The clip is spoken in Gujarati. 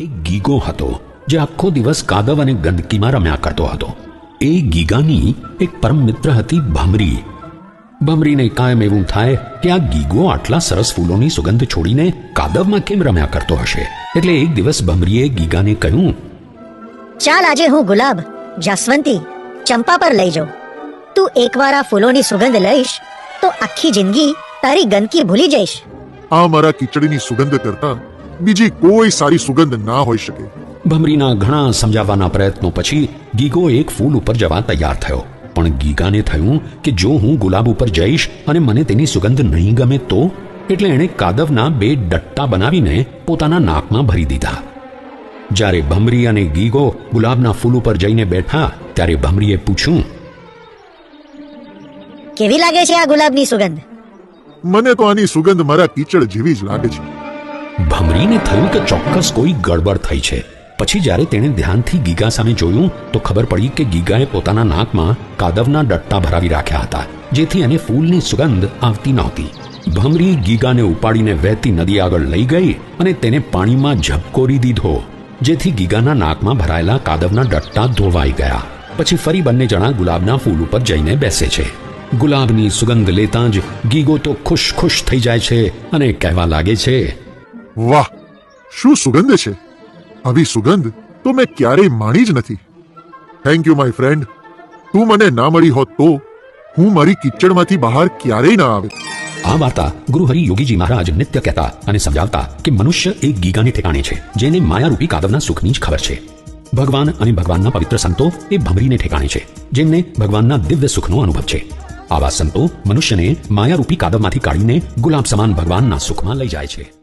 એક ગીગો હતો જે આખો દિવસ કાદવ અને ગંદકીમાં રમ્યા કરતો હતો. એ ગીગાની એક પરમ મિત્ર હતી ભમરી. ભમરીને કાયમ એવું થાય કે આ ગીગો આટલા સરસ ફૂલોની સુગંધ છોડીને કાદવમાં કેમ રમ્યા કરતો હશે? એટલે એક દિવસ ભમરીએ ગીગાને કહ્યું ચાલ આજે હું ગુલાબ જાસવંતી ચંપા પર લઈ જાઉં. તું એકવાર આ ફૂલોની સુગંધ લઈશ તો આખી જિંદગી તારી ગંદકી ભૂલી જઈશ. આ મારા કીચડીની સુગંધ કરતા બીજી કોઈ સારી સુગંધ ના હોઈ શકે. ભમરીના ઘણા સમજાવવાના પ્રયત્નો પછી ગીગો એક ફૂલ ઉપર જવા તૈયાર થયો. પણ ગીગાને થયું કે જો હું ગુલાબ ઉપર જઈશ અને મને તેની સુગંધ નહીં ગમે તો એટલે એણે કાદવના બે ડટ્ટા બનાવીને પોતાના નાકમાં ભરી દીધા. જ્યારે ભમરી અને ગીગો ગુલાબના ફૂલ ઉપર જઈને બેઠા ત્યારે ભમરીએ પૂછ્યું કેવી લાગે છે આ ગુલાબની સુગંધ? મને તો આની સુગંધ મારા કીચડ જેવી જ લાગે છે. ભમરીને થયું કે ચોક્કસ કોઈ ગડબડ થઈ છે. પછી જ્યારે તેણે ધ્યાનથી ગીગા સામે જોયું, તો ખબર પડી કે ગીગાએ પોતાના નાકમાં કાદવના ડટ્ટા ભરાવી રાખ્યા હતા, જેથી એને ફૂલની સુગંધ આવતી નહોતી. ભમરી ગીગાને ઉપાડીને વહેતી નદી આગળ લઈ ગઈ અને તેને પાણીમાં ઝપકોરી દીધો, જેથી ગીગાના નાકમાં ભરાયેલા કાદવના ડટ્ટા ધોવાઈ ગયા. પછી ફરી બંને જણા ગુલાબના ફૂલ ઉપર જઈને બેસે છે. ગુલાબની સુગંધ લેતાં જ ગીગો તો ખુશ ખુશ થઈ જાય છે અને કહેવા લાગે છે વાહ, શું સુગંધ છે? આવી સુગંધ તો મેં ક્યારેય માણી જ નથી. થેન્ક યુ માય ફ્રેન્ડ તું મને ના મળી હોત તો હું મારી કિચડમાંથી બહાર ક્યારેય ના આવે. આ વાર્તા ગુરુહરિ યોગીજી મહારાજ નિત્ય કહેતા અને સમજાવતા કે મનુષ્ય એક ગીગાને ઠેકાણે છે, જેને માયારૂપી કાદવના સુખની જ ખબર છે. ભગવાન અને ભગવાનના પવિત્ર સંતો એ ભમરીને ઠેકાણે છે, જેમને ભગવાનના દિવ્ય સુખનો અનુભવ છે. આવા સંતો મનુષ્યને માયારૂપી કાદવમાંથી કાઢીને ગુલાબ સમાન ભગવાનના સુખમાં લઈ જાય છે.